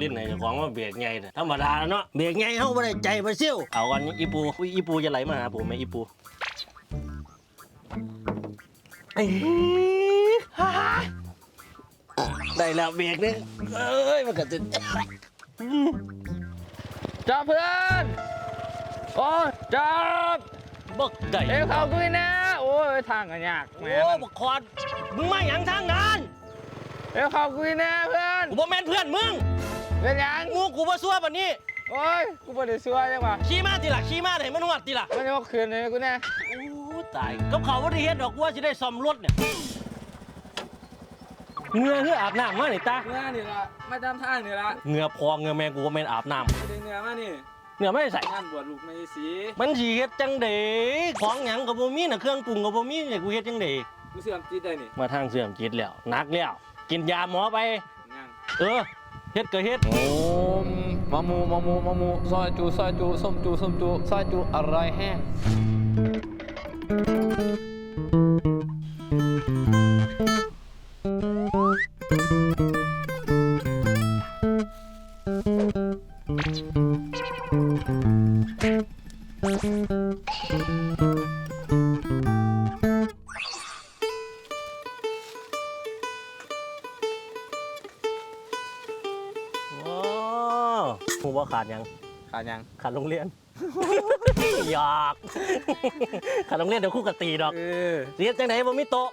ลิ้นไหนเจะของว่าเบรกไงเนี่ยธรรมดาเนาะเบรกไงเขาไม่ได้ใจไปเซี่ยวเอาวันนี้อีปูอุ๊ยอีปูจะไหลมาหาผมไหมอีปูไอ้ฮ่าได้แล้วเบรกนึงเอ้ยมันก็จะจับเพื่อนโอ้ยจับบักได้เอ้ยเขากุยนะโอ้ยทางกันยากแหม่โอ้บักคอนมึงมาหยังทางนั้นเอ้ยเขากุยนะเพื่อนกูบ่แม่นเพื่อนมึง เป็นหยังงูกูบ่ซัวบัดนี้โอ้ยกูบ่ได้ซัวจังวะขี่มาติล่ะขี่มาให้มันหวดติล่ะมันจะมาคืนเลยกูแน่โอ้ตายกับเขาบ่ได้เฮ็ดดอกกูว่าสิได้ซ่อมรถเนี่ยเหงื่อคืออาบน้ำมานี่ตาเนื้อนี่ละมาตามทางนี่ละเหงื่อพอเหงื่อแม่กูบ่แม่นอาบน้ำไม่ได้เนื้อมานี่เหงื่อไม่ได้ใส่ งานบวชลูกไม่สีมันสิเฮ็ดจังได๋ของหยังก็บ่มีน่ะเครื่องปรุงก็บ่มีเนี่ยกูเฮ็ดจังได๋กูเสื่อมจิตได้นี่มาทางเสื่อมจิตแล้วหนักแล้ว กินยาหมอไปยังเออ เฮ็ดก็เฮ็ดโอมมะมูมะมูมะมูซอยจูซอยจูส้มจูส้มจูซอยจูอร่อยแห้ง ฮู้บ่ขาดหยัง ขาดยัง ขาดโรงเรียน หยอกขาดโรงเรียนเดี๋ยวครู่กตีดอก เออเสียจังไหนบ่มีโต๊ะ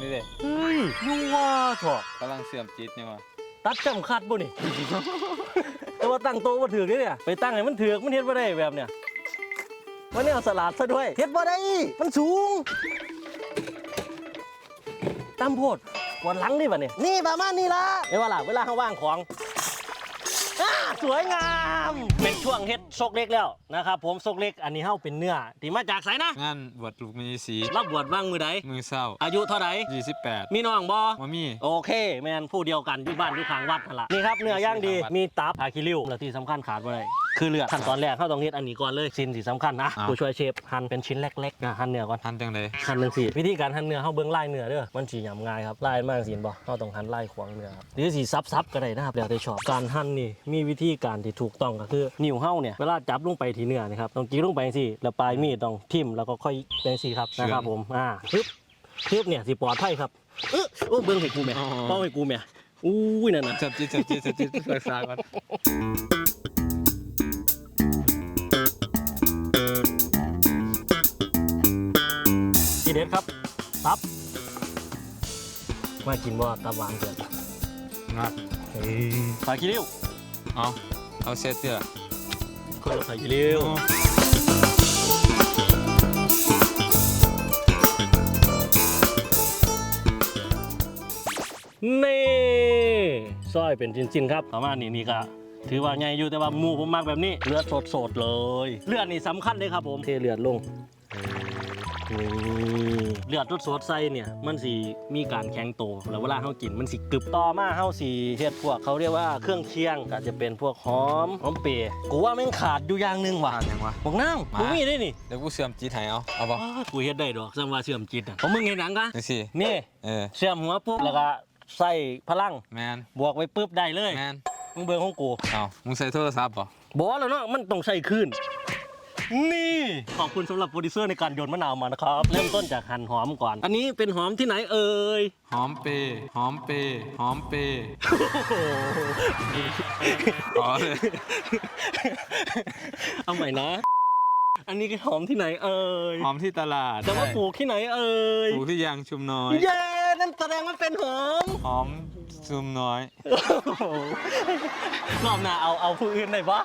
นี่เด้เฮ้ยยูว่าเถอะกำลังเสื่อมจิตนี่วะตัดจำคัดบ่นี่ แต่ว่าตั้งโต๊ะบ่ถือนี่เนี่ย ไปตั้งให้มันถือกมันเฮ็ดบ่ได้แบบเนี่ยวันนี้เอาสลัดซะด้วยเฮ็ดบ่ได้ มันสูงตามโพดปวดหลังนี่บัดนี้นี่ประมาณนี้ละเดี๋ยวว่าล่ะเวลาเฮาว่างของอ่า สวยงาม เป็นช่วงเฮ็ด ซกเล็กแล้วนะครับผมซกเล็กอันนี้เฮาเป็นเนื้อที่มาจากไสนะงานบวชลูกม่สีรับบวชว่างมือใดมือเศร้า อายุเท่าไหร่28 มีน้องบ่มามีโอเคแมนผู้เดียวกันอยู่บ้านอยู่ข้างวัดนั่นล่ะนี่ครับเนื้อย่างดีมีตับอาคิริวและที่สำคัญขาดบ่ได้คือเลือดขั้นตอนแรกเข้าต้องเฮ็ดอันนี้ก่อนเลยชิ้นที่สำคัญนะผู้ช่วยเชฟหั่นเป็นชิ้นเล็กๆนะหั่นเนื้อก่อนทันจังเลยหั่นหนึ่งสีวิธีการหั่นเนื้อเข้าเบิ่งลายเนื้อเด้อมันสีหยำง่ายครับลายมากสินบ่เขาต้องหั่นลายขวางเนื้อหรือสีซับๆก็ได้นะครับแล้วแต่ชอบการหั่นนี่มีวิธีการที่ถูกต้องก็คือนิ้วเฮาเนี่ยเวลาจับลงไปที่เนื้อนะครับต้องจี้ลงไปจังซี่แล้วปลายมีดต้องทิ่มแล้วก็ค่อยจังซี่ครับนะครับผมอ่าปึ๊บปึ๊บเนี่ยสิปลอดภัยครับเออโอ้เบิ่งให้กูแม่เป้าให้กูแม่อุ้ยนั่นน่ะ จับจิตจับจิตจับจิตรักษาก่อนทีเด็ดครับ ตับ มากินว่าตับหวานเกินงัดเฮ้ยผักขี้ริ้วเอาเอาเซตเตื้อ คนละผักขี้ริ้วนี่ซอยเป็นชิ้นๆครับประมาณนี้นี่ก็ถือว่าใหญ่อยู่แต่ว่าหมูผมมักแบบนี้ เลือดสดๆเลย เลือดนี่สำคัญเลยครับผม เทเลือดลงนี่ เลือดสดๆใส่เนี่ยมันสีมีการแข็งโตแล้วเวลาเขากินมันสิกรึบต่อมาเขาสีเฮ็ดพวกเขาเรียกว่าเครื่องเคียงก็จะเป็นพวกหอมหอมเปรย์กูว่าแม่งขาดอยู่อย่างหนึงว่ะทานยังวะ บอกน้ำกูมีได้นี่เดี๋ยวกูเสื่อมจิตให้เอาเอาบ่อ้าวกูเฮ็ดได้ดอกสังว่าเสื่อมจิตอะเพราะมึงเห็นหนังกะจังสินี่เออเสื่อมหัวปุ๊บแล้วก็ใส่พลังแมนบวกไว้ปุ๊บได้เลยแมนมึงเบิ่งของกูเอามึงใส่โทรศัพท์ป่ะบอกแล้วเนาะมันต้องใส่ขึ้น นี่ ขอบคุณสำหรับโปรดิวเซอร์ในการโยนมะนาวมานะครับ เริ่มต้นจากหั่นหอมก่อน อันนี้เป็นหอมที่ไหนเอ่ย หอมเปย์หอมเปย์หอมเปย์โอ้โหอ๋อเลยเอาใหม่นะ อันนี้คือหอมที่ไหนเอ่ย หอมที่ตลาดแต่ว่าปลูกที่ไหนเอ่ย ปลูกที่ยางชุมน้อย เย้นั่นแสดงว่าเป็นหอม หอมชุมน้อยโอ้โหรอบหน้าเอาเอาผู้อื่นได้ปะ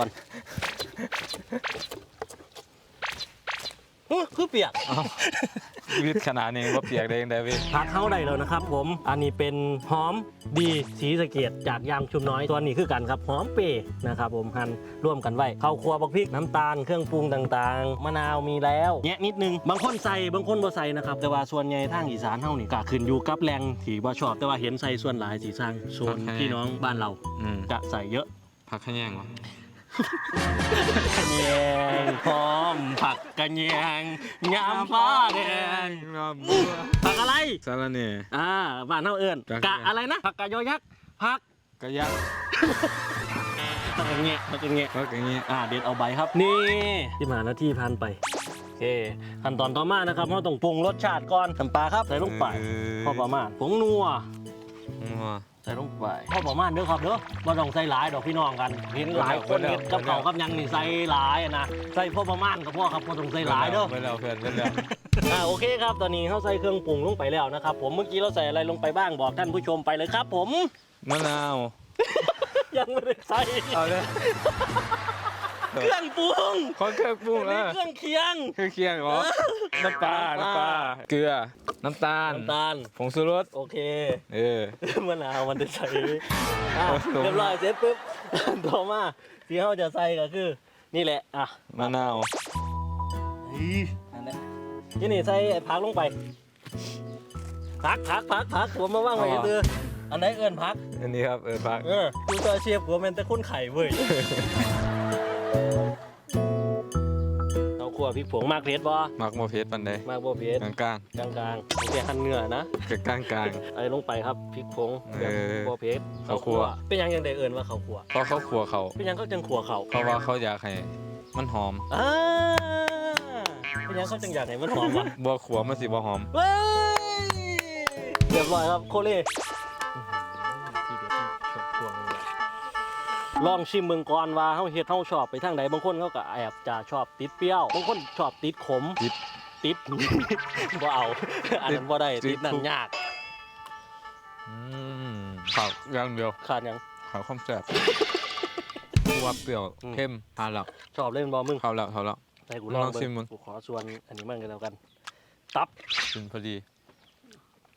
ก่อนอื้อคือเปียกวิทย์ขนาดนี้ว่าเปียกได้ยังไงเว้ยพักเข้าได้แล้วนะครับ ผม อันนี้เป็นหอมดีสีสะเกตจากยางชุมน้อยตัวนี้คือกันครับหอมเปรย์นะครับผมหั่นร่วมกันไว้ข้าวครัวบักพริกน้ำตาลเครื่องปรุงต่างๆ มะนาวมีแล้วแงะนิดนึง บางคนใส่บางคนบ่ใส่นะครับ แต่ว่าส่วนใหญ่ทางอีสานเฮานี่ก็ขึ้นอยู่กับแรงที่บ่ชอบ แต่ว่าเห็นใส่ส่วนหลายสีสร้างส่วนพี่น้องบ้านเราอืมจะใส่เยอะผักขะแยงวะ กระเนียงพร้อมผักกระเนียงยามฟ้าแดงผักอะไรสารเน่ อ่าบ้านเฮาเอิ้นผักกะอะไรอะไรนะผักกะยอยักษ์ผักกระยักผักกระเงียผักกระเงียก็อย่างงี้ อ่าเด็ดเอาใบครับนี่ที่มาหน้าที่ผ่านไปโอเคขั้นตอนต่อมานะครับเราต้องปรุงรสชาติก่อนน้ำปลาครับใส่ลงไปพอประมาณผงนัวงัว ใส่ลงไปพอประมาณเด้อครับเด้อบ่ต้องใส่หลายดอกพี่น้องกัน เห็นหลายคนเห็นกับเขาวกับหยังนี่ใส่หลายอะนะใส่พอประมาณก็พอครับบ่ต้องใส่หลายเด้อ ไปแล้วเพื่อนไปแล้ว อ่าโอเคครับ ตอนนี้เขาใส่เครื่องปรุงลงไปแล้วนะครับผมเมื่อกี้เราใส่อะไรลงไปบ้างบอกท่านผู้ชมไปเลยครับ ผม มะนาว ยังไม่ได้ใส่ เอาเลย เครื่องปรุงขอเครื่องปรุงอันเอนี้อเครื่องเคียง เครื่องเคียงเหรอน้ำปลาน้ำน้ำปปลาลาเกลือน้ำตาลน้ำตาล ผงชูรสโอเค เออ มะนาวมันจะใส่อะผสมเรียบร้อยเสร็จปุ๊บ ต่อมาที่เขาจะใส่ก็คือ นี่แหละ อะมะนาวอันนี้ที่นี่ใส่ไอ้พักลงไป พักพักพักพักผมมาว่างไว้ซื้ออันไหนเอื้อนพัก อันนี้ครับเออพัก เออดูตัวเชียบหัวแมนแต่คนไข่เว้ย เราขัวพริกผงมากเพชรบ่มักโมเพชรปันใดมากบ่เพชรกลางกลางกลางกลางๆโอเคหั่นเนื้อนะๆกลางกลาง อะไรลงไปครับพริกผงเออบ่เพชรข้าวคั่ว เป็นหยังยังได้เอิ้นว่าข้าวคั่วๆเพราะเขาขัวเขาเป็นหยังเขาจังขัวเขาเพราะว่าเขาอยากให้มันหอมอ่าเป็นหยังเขาจังอยากให้มันหอมวะบัวขัวมันสิบ่หอม เว้ยเรียบร้อยครับโคเล่ ลองชิมเมืองก่อนว่าเฮาเฮ็ดเฮาชอบไปทางใดบางคนเขาก็แอบจะชอบติดเปรี้ยวบางคนชอบติดขมติด ติด บ่เอาอันนั้นบ่ได้ติติดนั่นยากอืมผักอย่างเดียวขาดหยังผักข้าวแซ่บตัวเปรี้ยวเข้มทานแล้วชอบเล่นบ่มึงเข้าแล้วเข้าแล้ว ให้กูลองลองชิมมึเบิ่งง กูขอส่วนอันนี้มั่งกันแล้วกัน ตับกินพอดี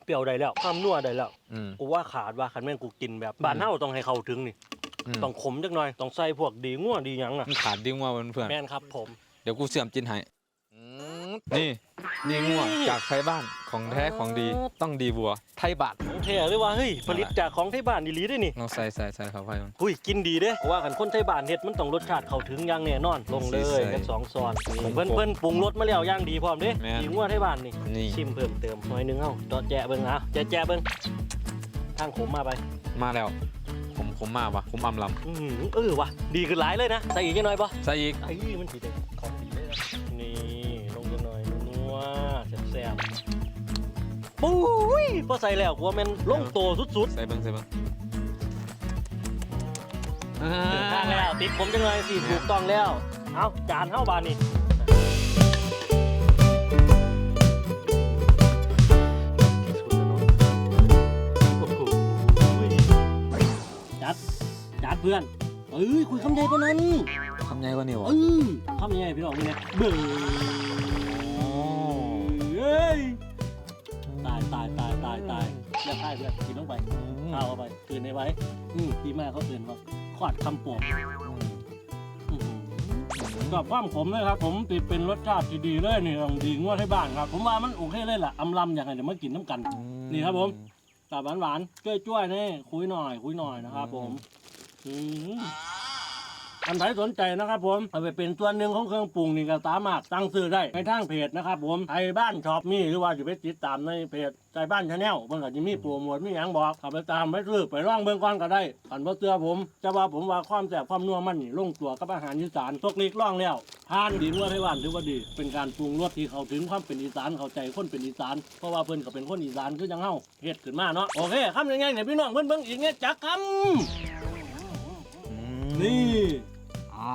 เปรี้ยวได้แล้วความนัวได้แล้ว อืม กูว่าขาดว่าคันแม่งกูกินแบบบ้านเฮาต้องให้เข้าถึงนี่ ต้องขมจักหน่อยต้องใส่พวกดีงัวดีหยังอะมันขาดดิ้งว่าเพื่อนแม่นครับผมๆเดี๋ยวกูเสื่อมจินให้นี่นี่งัวจากไทยบ้านของแท้ของดีต้องดีบัว ไทยบาทของแท้เลยว่าเฮ้ยผลิตจากของไทยบ้านดีหลีเด้นี่ลองใส่ใส่ใส่เข้าไปมัน หุ้ยกินดีเด้เพราะว่าคันคนไทยบ้านเฮ็ดมันต้องรสชาติเข้าถึงอย่างแน่นอนลงเลยใส่กันสองซอนนี่เพิ่นเพิ่นปรุงรสมาแล้วอย่างดีพร้อมเด้แม่นดีงัวไทยบ้านนี่นี่ ชิมเพิ่มเติมหน่อยหนึงเอ้าเจาะแจะเบิ่งเอาแจะแจะเบิ่งทางขมมาไปมาแล้ว ผมผมมาปะผมอำลอื้อหือเออว่ะดีขึ้นหลายเลยนะใส่อีกจักหน่อยบ่ำใส่อีกไอ้มันสีแดงของดีเลยนะนี่ลงกันหน่อยนัวๆแซ่บๆปุ้ยพอใส่แล้วกลัวแมันลงโตสุดใส่เบิ้งใส่เบิ้งๆถึงทางแล้วติดผมจังเลยสิถูกต้องแล้ว เอาจานเข้าบานนี่ เพื่อนเอ้ยคุยคำใหญ่กว่านั้นคำใหญ่กว่านี้วะเออคำใหญ่พี่น้องนี่นะเบื่อเฮ้ยตายตายตายตายตายอย่าตายเพื่อนกินลงไปข้าวเข้าไปตื่นในไว้อืมพี่แม่เขาตื่นว่าขอดคำปวมกับความขมเลยครับ ผมติดเป็นรสชาติที่ดีเลยนี่ต้องดีงวดให้บ้านครับ ผมว่ามันโอเคเลยล่ะอำลำอย่างไรเดี๋ยวมากินน้ำกัน นี่ครับผมตับหวานหวานๆจ้วยๆนี่คุยหน่อย คุยหน่อยนะครับผม อืมอันไหนสนใจนะครับผม เอาไปเป็นส่วนหนึ่งของเครื่องปรุงนี่ก็สามารถตั้งซื้อได้ในทางเพจนะครับผมไทยบ้านช็อปมีหรือว่าจะไปติดตามในเพจไทยบ้านชาแนลมันก็จะมีโปรโมทมีอย่างบอกเข้าไปตามไปซื้อไปร่องเบื้องก่อนก็ได้ขันบ่เตือผม จะว่าผมว่าความแซ่บความนัวมันนี่ลงตัวกับอาหารอีสานตกลีกร่องแล้วทานดีนัวไทยบ้านถือว่าดี เป็นการปรุงรสที่เขาถึงความเป็นอีสานเข้าใจคนเป็นอีสานเพราะว่าเพิ่นก็เป็นคนอีสานคือจังเฮาเฮ็ดขึ้นมาเนาะโอเคคำยังไงเนี่ยพี่น้องเพิ่นเบิ่งอีกเนี่ยจักคำ นี่อ่า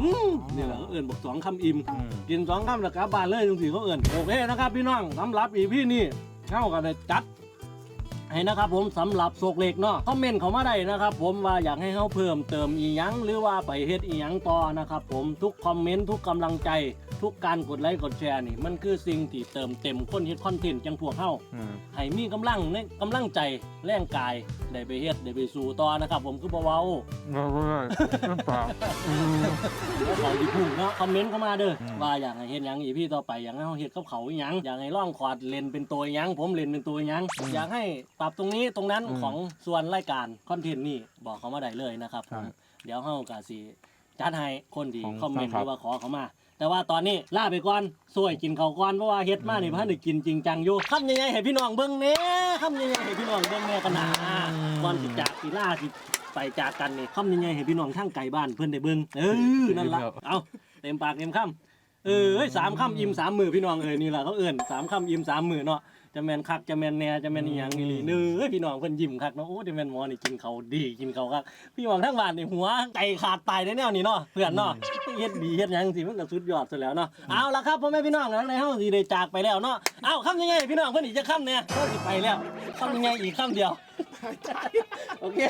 อืมนี่แหละเขาเอื่นบอกสองคำอิ่มกินสองคำแล้วกลับบ้านเลยจังสิเขาเอื่นโอเคนะครับพี่น้องสำหรับอีพี่นี่เข้ากันได้จัด ให้นะครับผมสำหรับโศกเหล็กเนาะคอมเมนต์เขามาได้นะครับผมว่าอยากให้เขาเพิ่มเติมอีหยังหรือว่าไปเฮ็ดอีหยังต่อนะครับผมทุกคอมเมนต์ทุกกำลังใจ ทุกการกดไลค์กดแชร์นี่มันคือสิ่งที่เติมเต็มคนเฮ็ดคอนเทนต์จังพวกเฮาอืมให้มีกำลังในกำลังใจแรงกายได้ไปเฮ็ดได้ไปสู่ต่อนะครับ ผมคือบ่เว้าไม่ไม่น้ำเปล่าแล้วเขาที่พูดเนาะคอมเมนต์เข้ามาเด้ออม ว่าอยากให้เฮ็ดหยังอีพี่ต่อไปอยากให้เฮาเฮ็ดกับเขาอีหยังอยากให้ร่องขอดเลนเป็นตัวหยังผมเลนเป็นตัวหยังอยากให้ปรับตรงนี้ตรงนั้นของส่วนรายการคอนเทนต์นี่บอกเขามาได้เลยนะครับผมเดี๋ยวเฮาก็สิจัดให้คนที่ของคอมเมนต์คหรับรือว่าขอเขามา แต่ว่าตอนนี้ล่าไปก่อนสวยกินเขาวก่อนเพราะว่าเฮ็ดมานี่พันได้กินจริงจังอยู่คำยังไงให้พี่น้องเบิ่งแหน่คำยังไงให้พี่น้องเบิ่งแหน่กันหนาก่อนสิจากสิล่าสิไปจากกันนี่คำยังไงให้พี่น้องทางไกลบ้านเพิ่นได้เบิ่งเออนั่นล่ะเอาเต็มปากเต็มคำเออเอ้ยสามคำอิ่มสามมือพี่น้องเอ้ยนี่ล่ะเขาเอิ่นสามคำอิ่มสามมือเนาะ จะแม่นคักจะแม่นแหน่จะแม่นอีหยังนี่ลีเด้อพี่น้องเพิ่นยิ้มคักเนาะโอ้จะแม่นหมอนี่กินเขาวดีกินเขาวคักพี่หวังทั้งบ้านนี่หัวไก่ขาดตายในแนวนี้เนาะเพื่อนเนาะเฮ็ดดีเฮ็ดหยังสิมันก็สุดยอดซะแล้วเนาะเอาละครับพ่อแม่พี่น้องทั้งในเฮาสิได้จากไปแล้วเนาะเอาคำยังไงพี่น้องเพิ่นอีกจะคำเนี่ยเฮาสิไปแล้วคำยังไงอีกคำเดียวโอเค